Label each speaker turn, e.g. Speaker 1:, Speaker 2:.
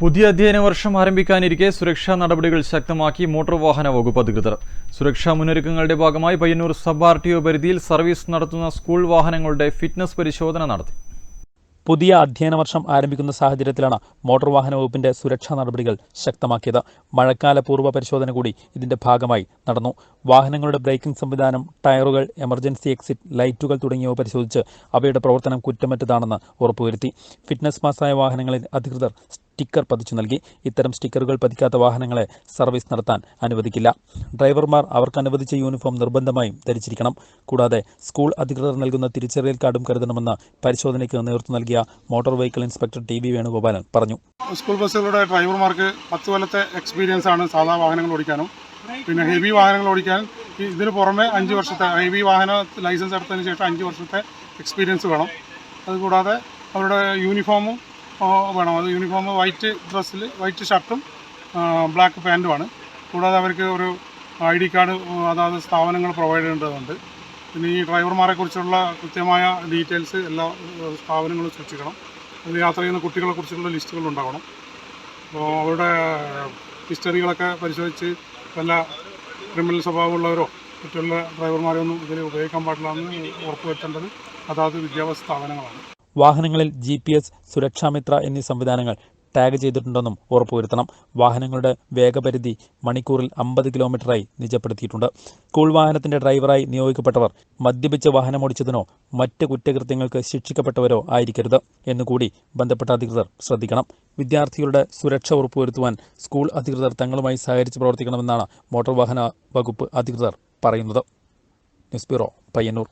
Speaker 1: പുതിയ അധ്യയന വർഷം ആരംഭിക്കാനിരിക്കെ സുരക്ഷാ നടപടികൾ ശക്തമാക്കി മോട്ടോർ വാഹന വകുപ്പ് അധികൃതർ. സുരക്ഷാ മുന്നൊരുക്കങ്ങളുടെ ഭാഗമായി Payyanur sub R T O പരിധിയിൽ സർവീസ് നടത്തുന്ന സ്കൂൾ വാഹനങ്ങളുടെ ഫിറ്റ്നസ് പരിശോധന നടത്തി.
Speaker 2: പുതിയ അധ്യയന വർഷം ആരംഭിക്കുന്ന സാഹചര്യത്തിലാണ് മോട്ടോർ വാഹന വകുപ്പിന്റെ സുരക്ഷാ നടപടികൾ ശക്തമാക്കിയത്. മഴക്കാല പൂർവ പരിശോധന കൂടി ഇതിന്റെ ഭാഗമായി നടന്നു. വാഹനങ്ങളുടെ ബ്രേക്കിംഗ് സംവിധാനം ടയറുകൾ എമർജൻസി എക്സിറ്റ് ലൈറ്റുകൾ തുടങ്ങിയവ പരിശോധിച്ച് അവയുടെ പ്രവർത്തനം കുറ്റമറ്റതാണെന്ന് ഉറപ്പുവരുത്തി. ഫിറ്റ്നസ് പാസ്സായ വാഹനങ്ങളിൽ അധികൃതർ സ്റ്റിക്കർ പതിച്ചു നൽകി. ഇത്തരം സ്റ്റിക്കറുകൾ പതിക്കാത്ത വാഹനങ്ങളെ സർവീസ് നടത്താൻ അനുവദിക്കില്ല. ഡ്രൈവർമാർ അവർക്ക് അനുവദിച്ച യൂണിഫോം നിർബന്ധമായും ധരിച്ചിരിക്കണം. കൂടാതെ സ്കൂൾ അധികൃതർ നൽകുന്ന തിരിച്ചറിയൽ കാർഡും കരുതണമെന്ന് പരിശോധനയ്ക്ക് നേതൃത്വം നൽകിയ motor vehicle inspector T V Venugopalan പറഞ്ഞു.
Speaker 3: സ്കൂൾ ബസ്സുകളുടെ ഡ്രൈവർമാർക്ക് പത്ത് കൊല്ലത്തെ എക്സ്പീരിയൻസ് ആണ് സാധാ വാഹനങ്ങൾ ഓടിക്കാനും. പിന്നെ ഹെവി വാഹനങ്ങൾ ഓടിക്കാൻ ഇതിന് പുറമെ അഞ്ച് വർഷത്തെ ഹെവി വാഹന ലൈസൻസ് എടുത്തതിന് ശേഷം അഞ്ച് വർഷത്തെ എക്സ്പീരിയൻസ് വേണം. അതുകൂടാതെ അവരുടെ യൂണിഫോമും വേണം. അത് യൂണിഫോം വൈറ്റ് ഡ്രസ്സിൽ വൈറ്റ് ഷർട്ടും ബ്ലാക്ക് പാന്റുമാണ് കൂടാതെ അവർക്ക് ഒരു ഐ ഡി കാർഡ് അതാത് സ്ഥാപനങ്ങൾ പ്രൊവൈഡ് ചെയ്യേണ്ടതുണ്ട്. പിന്നെ ഈ ഡ്രൈവർമാരെ കുറിച്ചുള്ള കൃത്യമായ ഡീറ്റെയിൽസ് എല്ലാ സ്ഥാപനങ്ങളും സൂക്ഷിക്കണം. അത് യാത്ര ചെയ്യുന്ന കുട്ടികളെ കുറിച്ചുള്ള ലിസ്റ്റുകൾ ഉണ്ടാവണം. അപ്പോൾ അവരുടെ ഹിസ്റ്ററികളൊക്കെ പരിശോധിച്ച് വല്ല ക്രിമിനൽ സ്വഭാവമുള്ളവരോ മറ്റുള്ള ഡ്രൈവർമാരോ ഒന്നും ഇതിൽ ഉപയോഗിക്കാൻ പാടില്ല എന്ന് ഉറപ്പുവരുത്തേണ്ടത് അതാത് വിദ്യാഭ്യാസ സ്ഥാപനങ്ങളാണ്.
Speaker 2: വാഹനങ്ങളിൽ ജി പി എസ് സുരക്ഷാമിത്ര എന്നീ സംവിധാനങ്ങൾ ടാഗ് ചെയ്തിട്ടുണ്ടെന്നും ഉറപ്പുവരുത്തണം. വാഹനങ്ങളുടെ വേഗപരിധി മണിക്കൂറിൽ അമ്പത് കിലോമീറ്ററായി നിജപ്പെടുത്തിയിട്ടുണ്ട്. സ്കൂൾ വാഹനത്തിന്റെ ഡ്രൈവറായി നിയോഗിക്കപ്പെട്ടവർ മദ്യപിച്ച് വാഹനമോടിച്ചതിനോ മറ്റ് കുറ്റകൃത്യങ്ങൾക്ക് ശിക്ഷിക്കപ്പെട്ടവരോ ആയിരിക്കരുത് എന്നുകൂടി ബന്ധപ്പെട്ട അധികൃതർ ശ്രദ്ധിക്കണം. വിദ്യാർത്ഥികളുടെ സുരക്ഷ ഉറപ്പുവരുത്തുവാൻ സ്കൂൾ അധികൃതർ തങ്ങളുമായി സഹകരിച്ച് പ്രവർത്തിക്കണമെന്നാണ് മോട്ടോർ വാഹന വകുപ്പ് അധികൃതർ പറയുന്നത്. News bureau Payyanur.